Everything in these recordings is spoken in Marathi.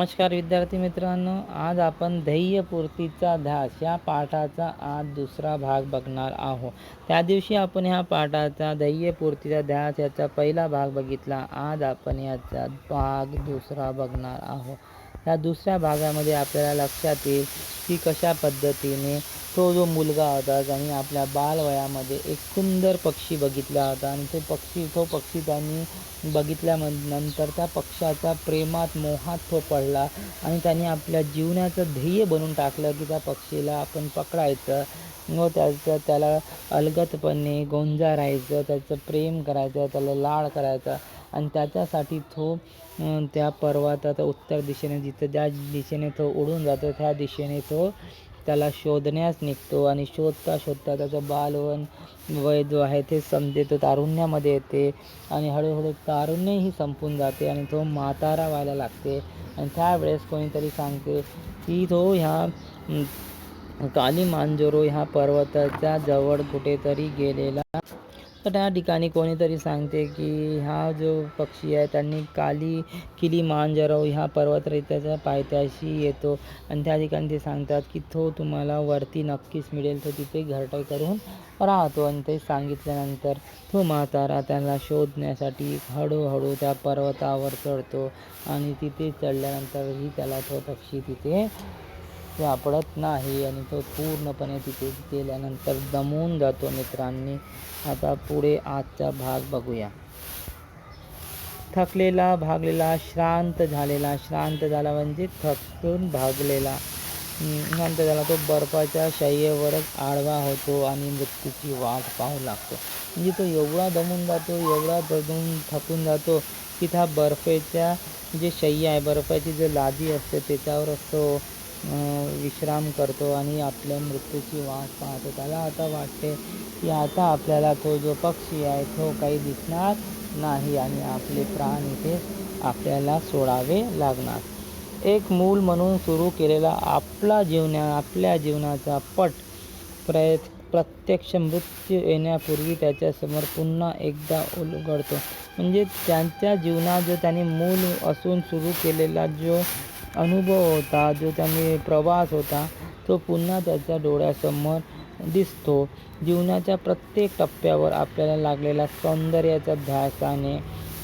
नमस्कार विद्यार्थी मित्रांनो आज आपण ध्येयपूर्तीचा ध्यास या पाठाचा आज दुसरा भाग बघणार आहोत. त्या दिवशी आपण ह्या पाठाचा ध्येयपूर्तीचा ध्यास याचा पहिला भाग बघितला. आज आपण याचा भाग दुसरा बघणार आहोत. या दुसऱ्या भागामध्ये आपल्याला लक्षात येईल की कशा पद्धतीने तो जो मुलगा होता त्यांनी आपल्या बालवयामध्ये एक सुंदर पक्षी बघितला होता आणि तो पक्षी तो पक्षी त्यांनी बघितल्यानंतर त्या पक्ष्याचा प्रेमात मोहात तो पडला आणि त्यांनी आपल्या जीवनाचं ध्येय बनवून टाकलं की त्या पक्षीला आपण पकडायचं व त्याचं त्याला अलगतपणे गोंजारायचं त्याचं प्रेम करायचं त्याला लाड करायचा. आणि त्याच्यासाठी तो त्या पर्वताचा उत्तर दिशेने जिथं ज्या दिशेने तो उडून जातो त्या दिशेने तो त्याला शोधण्यास निघतो आणि शोधता शोधता त्याचं बालवण वय जो आहे ते समजे तो तारुण्यामध्ये येते आणि हळूहळू तारुण्यही संपून जाते आणि तो म्हातारा व्हायला लागते. आणि त्यावेळेस कोणीतरी सांगते की तो ह्या काली मांजोरो ह्या पर्वताच्या जवळ कुठेतरी गेलेला तर त्या ठिकाणी कोणीतरी सांगते की हा जो पक्षी आहे त्यांनी काली किली मांजरव ह्या पर्वतरेत्याच्या पायथ्याशी येतो. आणि त्या ठिकाणी ते सांगतात की तो तुम्हाला वरती नक्कीच मिळेल तो तिथे घरटाई करून राहतो. आणि ते सांगितल्यानंतर तो म्हातारा त्यांना शोधण्यासाठी हळूहळू त्या पर्वतावर चढतो. आणि तिथे चढल्यानंतरही त्याला तो पक्षी तिथे सापडत नाही आणि तो पूर्णपणे तिथे गेल्यानंतर दमून जातो मित्रांनी. आता पुढे आजचा भाग बघूया. थकलेला भागलेला श्रांत झालेला. श्रांत झाला म्हणजे थकून भागलेला. नंतर त्याला तो बर्फाच्या शय्येवरच आडवा होतो आणि मृत्यूची वाट पाहू लागतो. म्हणजे तो एवढा दमून जातो एवढा दमून थकून जातो की त्या बर्फेच्या जे शय्या आहे बर्फाची जे लादी असते त्याच्यावर असतो विश्राम करतो आणि आपल्या मृत्यूची वाट पाहतो. त्याला आता वाटते की आता आपल्याला तो जो पक्षी आहे तो काही दिसणार नाही आणि आपले प्राण इथे आपल्याला सोडावे लागणार. एक मूल म्हणून सुरू केलेला आपला जीवना आपल्या जीवनाचा पट प्रयत् प्रत्यक्ष मृत्यू येण्यापूर्वी त्याच्यासमोर पुन्हा एकदा उलगडतो. म्हणजे त्यांच्या जीवनात जो त्यांनी मूल असून सुरू केलेला जो अनुभव होता जो त्यांनी प्रवास होता तो पुन्हा त्याच्या डोळ्यासमोर दिसतो. जीवनाच्या प्रत्येक टप्प्यावर आपल्याला लागलेला सौंदर्याच्या ध्यासाने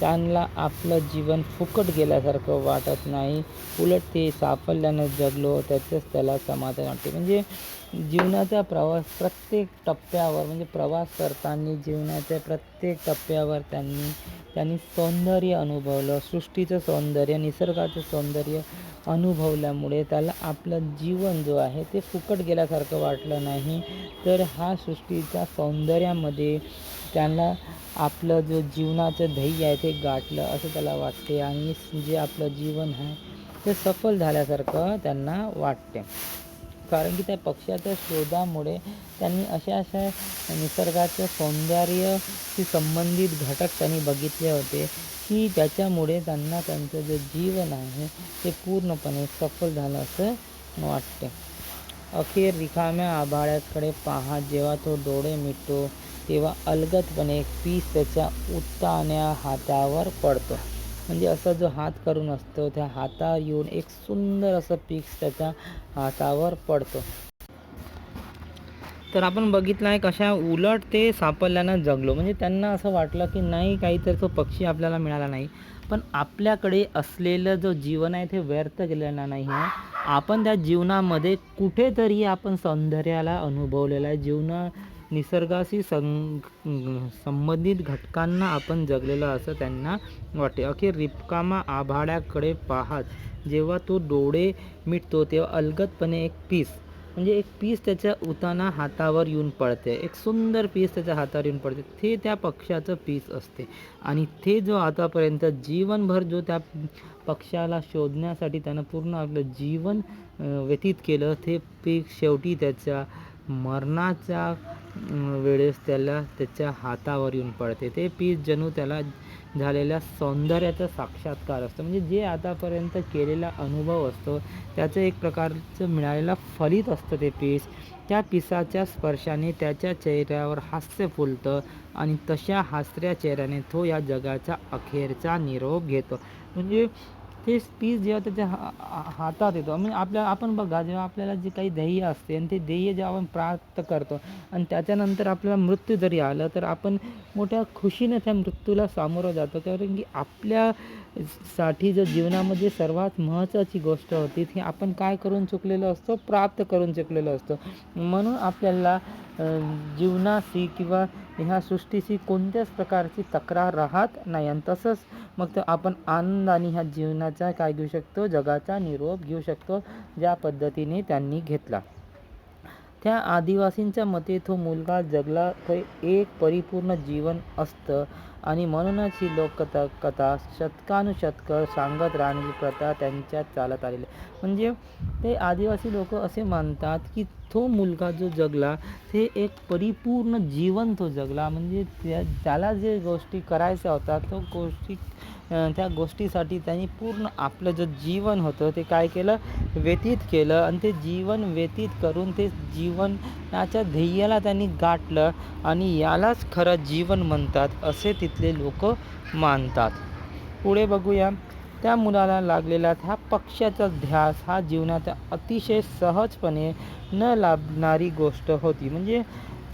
त्यांना आपलं जीवन फुकट गेल्यासारखं वाटत नाही. उलट ते साफल्यानं जगलो त्याचंच त्याला समाधान वाटते. म्हणजे जीवनाचा प्रवास प्रत्येक टप्प्यावर म्हणजे प्रवास करताना जीवनाच्या प्रत्येक टप्प्यावर त्यांनी त्यांनी सौंदर्य अनुभवलं. सृष्टीचं सौंदर्य निसर्गाचं सौंदर्य अनुभवल्यामुळे त्याला आपलं जीवन जो आहे ते फुकट गेल्यासारखं वाटलं नाही. तर हा सृष्टीच्या सौंदर्यामध्ये त्यांना आपलं जो जीवनाचं ध्येय आहे ते गाठलं असं त्याला वाटते आणि जे आपलं जीवन आहे ते सफल झाल्यासारखं त्यांना वाटते. कारण की त्या पक्ष्याच्या शोधामुळे त्यांनी अशा अशा निसर्गाचं सौंदर्याशी संबंधित घटक त्यांनी बघितले होते की त्याच्यामुळे त्यांना त्यांचं जे जीवन आहे ते पूर्णपणे सफल झालं असं वाटते. अखेर रिकाम्या आभाळ्याकडे पहा जेव्हा तो डोळे मिटतो तेव्हा अलगदपणे एक पीस त्याच्या उत्ताण्या हातावर पडतो. म्हणजे असा जो हात करून असतो त्या हाता येऊन एक सुंदर असं पिक्स त्याच्या हातावर पडतो. तर आपण बघितलं आहे कशा उलट ते सापडल्यानं जगलो. म्हणजे त्यांना असं वाटलं की नाही काहीतरी तो पक्षी आपल्याला मिळाला नाही. पण आपल्याकडे असलेलं जो जीवन आहे ते व्यर्थ गेलेलं नाही आहे. आपण त्या जीवनामध्ये कुठेतरी आपण सौंदर्याला अनुभवलेलं आहे. जीवना निसर्गाशी सं संबंधित घटकांना आपण जगलेलं असं त्यांना वाटते. अखेर रिपकामा आभाळ्याकडे पाहत. जेव्हा तो डोळे मिटतो तेव्हा अलगदपणे एक पीस म्हणजे एक पीस त्याच्या उताना हातावर येऊन पडते. एक सुंदर पीस त्याच्या हातावर येऊन पडते. ते त्या पक्षाचं पीस असते. आणि ते जो आतापर्यंत जीवनभर जो त्या पक्षाला शोधण्यासाठी त्यानं पूर्ण आपलं जीवन व्यतीत केलं ते पीक शेवटी त्याच्या मरणाच्या वेळेस त्याला त्याच्या हातावर येऊन पडते. ते पीस जणू त्याला झालेल्या सौंदर्याचा साक्षात्कार असतो. म्हणजे जे आतापर्यंत केलेला अनुभव असतो त्याचं एक प्रकारचं मिळालेला फलित असतं ते पीस. त्या पिसाच्या स्पर्शाने त्याच्या चेहऱ्यावर हास्य फुलतं आणि तशा हासऱ्या चेहऱ्याने तो या जगाचा अखेरचा निरोप घेतो. म्हणजे ते पीस जेव्हा त्याच्या हा हातात येतो म्हणजे आपल्या आपण बघा जेव्हा आपल्याला जे काही ध्येय असते आणि ते ध्येय जेव्हा आपण प्राप्त करतो आणि त्याच्यानंतर आपल्याला मृत्यू जरी आलं तर आपण मोठ्या खुशीने त्या मृत्यूला सामोरं जातो. कारण की आपल्या साठी जर जीवनामध्ये सर्वात महत्त्वाची गोष्ट होती ती आपण काय करून चुकलेलो असतो? प्राप्त करून चुकलेलो असतो. म्हणून आपल्याला जीवनाशी किंवा ह्या सृष्टीशी कोणत्याच प्रकारची तक्रार राहत नाही. आणि तसंच मग तर आपण आनंदाने ह्या जीवनाचा काय घेऊ शकतो? जगाचा निरोप घेऊ शकतो ज्या पद्धतीने त्यांनी घेतला. त्या आदिवासींच्या मते तो मुलगा जगला तर एक परिपूर्ण जीवन असतं. आणि म्हणूनच ही लोककथा कथा शतकानुशतकं सांगत राहण्याची प्रथा त्यांच्यात चालत आलेली म्हणजे ते आदिवासी लोक असे मानतात की तो मुलगा जो जगला ते एक परिपूर्ण जीवन तो जगला. म्हणजे त्या त्याला जे गोष्टी करायच्या होत्या तो गोष्टी त्या गोष्टीसाठी त्यांनी पूर्ण आपलं जे जीवन होतं ते काय केलं? व्यतीत केलं. आणि ते जीवन व्यतीत करून ते जीवनाच्या ध्येयाला त्यांनी गाठलं. आणि यालाच खरं जीवन म्हणतात असे इथले लोक मानतात. पुढे बघूया. त्या मुलाला लागलेला त्या पक्षाचा ध्यास हा जीवनाचा अतिशय सहजपणे न लाभणारी गोष्ट होती. म्हणजे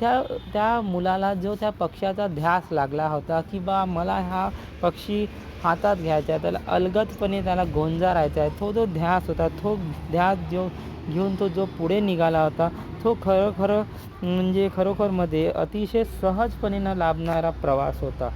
त्या त्या मुलाला जो त्या पक्षाचा ध्यास लागला होता की बा मला हा पक्षी हातात घ्यायचा आहे त्याला अलगदपणे त्याला गोंजारायचा आहे तो जो ध्यास होता तो ध्यास जो घेऊन तो जो पुढे निघाला होता तो खरोखर म्हणजे खरोखरमध्ये अतिशय सहजपणे न लाभणारा प्रवास होता.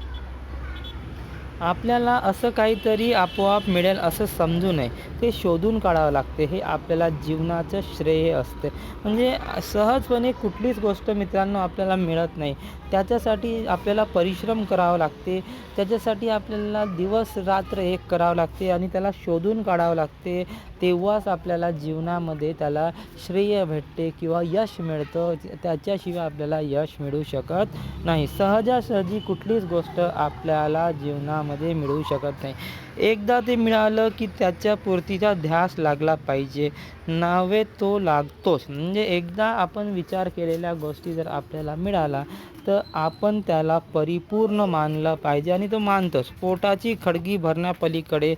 आपल्याला असं काहीतरी आपोआप मिळेल असं समजू नये. ते शोधून काढावं लागते. हे आपल्याला जीवनाचं श्रेय असते. म्हणजे सहजपणे कुठलीच गोष्ट मित्रांनो आपल्याला मिळत नाही. त्याच्यासाठी आपल्याला परिश्रम करावं लागते. त्याच्यासाठी आपल्याला दिवस रात्र एक करावं लागते आणि त्याला शोधून काढावं लागते. तेव्हाच आपल्याला जीवनामध्ये त्याला श्रेय भेटते किंवा यश मिळतं. त्याच्याशिवाय आपल्याला यश मिळू शकत नाही. सहजासहजी कुठलीच गोष्ट आपल्याला जीवनामध्ये मिळू शकत नाही. एकदा ते मिळालं की त्याच्या पूर्तीचा ध्यास लागला पाहिजे. नावे तो लागतोच. म्हणजे एकदा आपण विचार केलेल्या गोष्टी जर आपल्याला मिळाला तर आपण त्याला परिपूर्ण मानलं पाहिजे आणि तो मानतोच. पोटाची खडगी भरण्यापलीकडे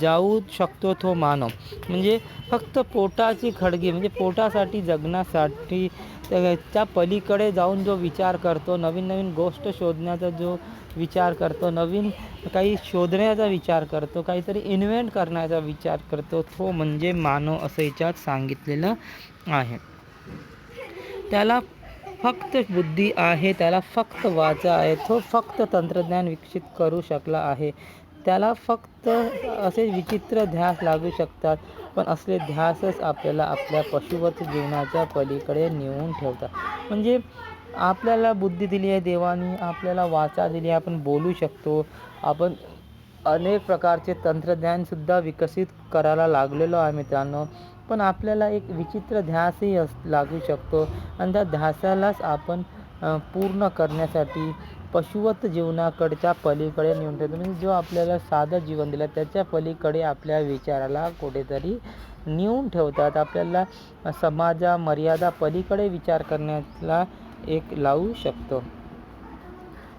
जाऊ शकतो तो मानव. म्हणजे फक्त पोटाची खडगी म्हणजे पोटासाठी जगण्यासाठी त्या पलीकडे जाऊन जो विचार करतो नवीन नवीन गोष्ट शोधण्याचा जो विचार करतो नवीन काही शोधण्याचा विचार करतो काहीतरी इन्व्हेंट करण्याचा विचार करतो तो म्हणजे मानव असं याच्यात सांगितलेलं आहे. त्याला फक्त बुद्धी आहे त्याला फक्त वाचा आहे. तो फक्त तंत्रज्ञान विकसित करू शकला आहे. त्याला फक्त असे विचित्र ध्यास लागू शकतात पण असले ध्यासच आपल्याला आपल्या पशुवत जीवनाच्या पलीकडे नेऊन ठेवतात. म्हणजे आपल्याला बुद्धी दिली आहे देवानी आपल्याला वाचा दिली आहे आपण बोलू शकतो. आपण अनेक प्रकारचे तंत्रज्ञानसुद्धा विकसित करायला लागलेलो आहे मित्रांनो. पण आपल्याला एक विचित्र ध्यासही अस लागू शकतो. आणि त्या ध्यासालाच आपण पूर्ण करण्यासाठी पशुवत जीवनाकडच्या पलीकडे नेऊन ठेवतो. म्हणजे जो आपल्याला साधं जीवन दिलं त्याच्या पलीकडे आपल्या विचाराला कुठेतरी नेऊन ठेवतात. आपल्याला समाजा मर्यादा पलीकडे विचार करण्याला एक लावू शकतो.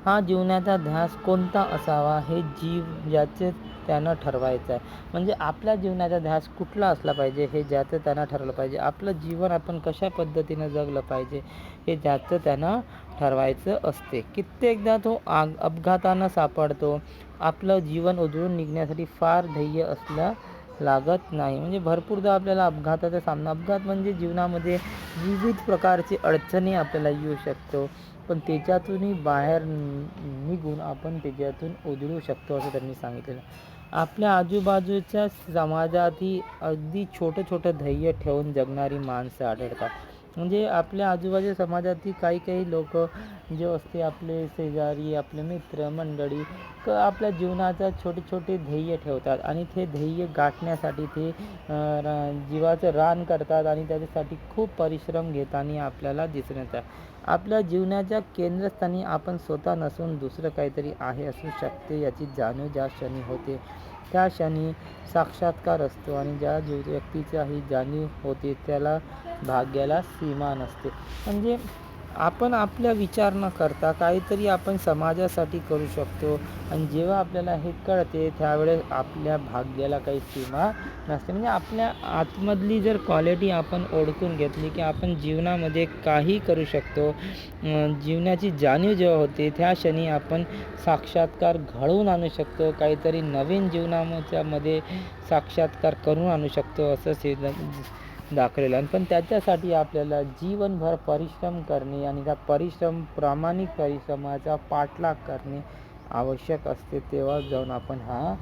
हा जीवनाचा ध्यास कोणता असावा? हे जीव ज्याचे त्यानं ठरवायचं आहे. म्हणजे आपल्या जीवनाचा ध्यास कुठला असला पाहिजे हे ज्याचं त्यानं ठरवलं पाहिजे. आपलं जीवन आपण कशा पद्धतीनं जगलं पाहिजे हे ज्याचं त्यानं ठरवायचं असते. कित्येकदा तो आग अपघातानं सापडतो. आपलं जीवन उधळून निघण्यासाठी फार ध्येय असलं लागत नाही. म्हणजे भरपूरदा आपल्याला अपघाताचा सामना अपघात म्हणजे जीवनामध्ये विविध प्रकारची अडचणी आपल्याला येऊ शकतो पण त्याच्यातूनही बाहेर नि- निघून आपण त्याच्यातून उजळू शकतो असं त्यांनी सांगितलेलं आपल्या आजूबाजूच्या समाजातही अगदी छोटं छोटं ध्येय ठेवून जगणारी माणसं आढळतात. म्हणजे आपल्या आजूबाजूच्या समाजातील काही काही लोक जे असते आपले शेजारी आपले मित्र मंडळी क आपल्या जीवनाचा छोटे छोटे ध्येय ठेवतात. आणि ते ध्येय गाठण्यासाठी ते जीवाचं रान करतात आणि त्याच्यासाठी खूप परिश्रम घेताना आपल्याला दिसून येतात. आपल्या जीवनाच्या केंद्रस्थानी आपण स्वतः नसून दुसरं काहीतरी आहे असू शकते याची जाणीव ज्या क्षणी होते. त्या क्षणी साक्षात्कार असतो आणि ज्या जीव व्यक्तीचा ही जाणीव होते त्याला भाग्याला सीमा नसते. म्हणजे आपण आपल्या विचार न करता काहीतरी आपण समाजासाठी करू शकतो. आणि जेव्हा आपल्याला हे कळते त्यावेळेस आपल्या भाग्याला काही सीमा नसते. म्हणजे आपल्या आतमधली जर क्वालिटी आपण ओळखून घेतली की आपण जीवनामध्ये काही करू शकतो जीवनाची जाणीव जेव्हा होते त्या क्षणी आपण साक्षात्कार घडवून आणू शकतो. काहीतरी नवीन जीवनाच्यामध्ये साक्षात्कार करून आणू शकतो असं सिद्ध दाखवलेलं आहे. पण त्याच्यासाठी आपल्याला जीवनभर परिश्रम करणे आणि त्या परिश्रम प्रामाणिक परिश्रमाचा पाठलाग करणे आवश्यक असते तेव्हा जाऊन आपण हा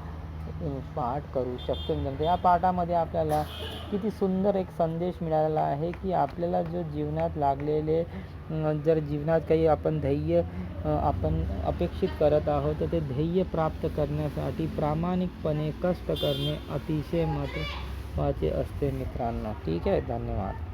पाठ करू शकतो. मित्रांनो या पाठामध्ये आपल्याला किती सुंदर एक संदेश मिळालेला आहे की आपल्याला जो जीवनात लागलेले जर जीवनात काही आपण ध्येय आपण अपेक्षित करत आहोत तर ते ध्येय प्राप्त करण्यासाठी प्रामाणिकपणे कष्ट करणे अतिशय महत्त्वाचे असते मित्रांनो. ठीक आहे धन्यवाद.